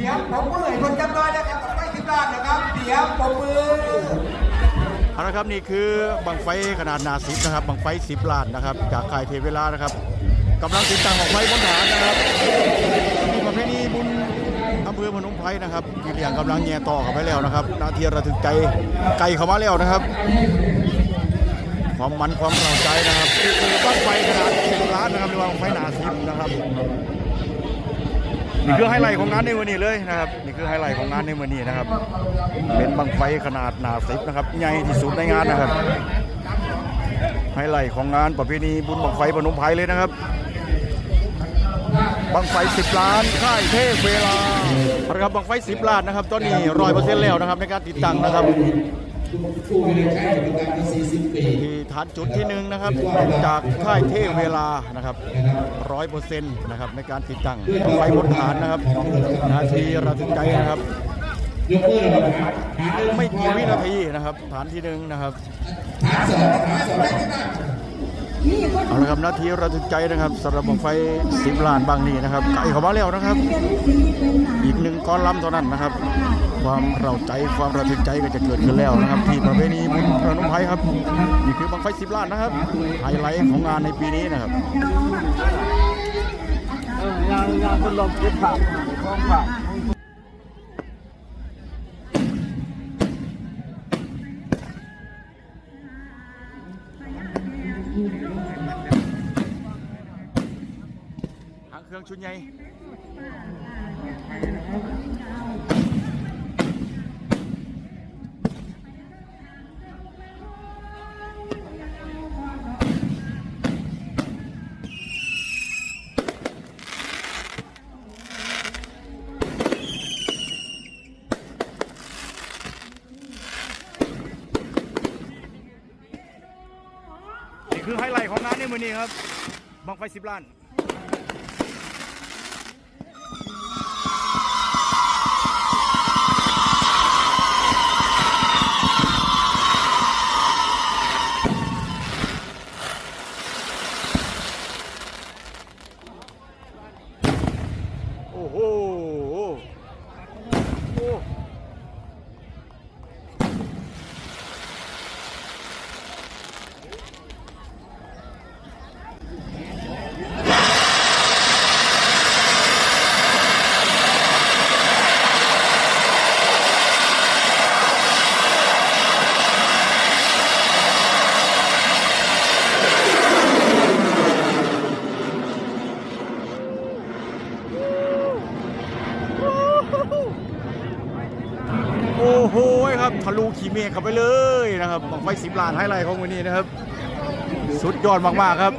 สียงผมก็เลยคนจำน้อยนะครับไม่สิบล้านนะครับ เสียงผมมือเอาละครับนี่คือบังไฟขนาดหนาสิบนะครับบังไฟสิบล้านนะครับ จากค่ายเทเวลานะครับกำลังติดตั้งของไฟบนฐานนะครับมีประเพณีบุญอำเภอพนมไพรนะครับที่เลี้ยงกำลังแย่ต่อเข้าไปแล้วนะครับ นาทีระทึกใจไก่เข้ามาแล้วนะครับ ความมันความเราใจนะครับนี่คือบังไฟขนาดสิบล้านนะครับหรือว่าบังไฟหนาสิบนะครับ นี่คือไฮไลท์ของงานในวันนี้เลยนะครับนี่คือไฮไลท์ของงานในวันนี้นะครับ เป็นบังไฟขนาดหนาสิบนะครับใหญ่ที่สุดในงานนะครับไฮไลท์ของงานประเพณีบุญบังไฟพนมไพรเลยนะครับบังไฟ 10 ล้านค่ายเทพเวลาครับบังไฟ 10 ล้านนะครับ ตอนนี้ร้อยเปอร์เซ็นต์แล้วนะครับในการติดตั้งนะครับ ที่ฐานจุดที่หนึ่งนะครับ จากค่ายเทเวลานะครับร้อยเปอร์เซ็นต์นะครับในการติดตั้งไฟบนฐานนะครับนาทีระทึกใจนะครับยกมือเลยครับฐานหนึ่งไม่กี่วินาทีนะครับ ฐานที่หนึ่งนะครับเอาละครับนาทีระทึกใจนะครับสำหรับไฟสิบล้านบางนี้นะครับไก่เข้ามาแล้วนะครับ อีกหนึ่งก้อนล้ำเท่านั้นนะครับ ความเราใจความระทึกใจก็จะเกิดขึ้นแล้วนะครับ ที่ประเพณีบุญพระนุมไพครับนี่คือบังไฟสิบล้านนะครับไฮไลท์ของงานในปีนี้นะครับยานงยางคนลมเก็บผักคล้องผักหางเครื่องชุดใหญ่ คือไฮไลท์ของงานในมือนี้ครับบังไฟสิบล้านโอ้โห โอ้โอ้โห ครับทะลุขีเมฆเข้าไปเลยนะครับบังไฟสิบล้านไฮไลท์ของวันนี้นะครับ สุดยอดมากๆครับ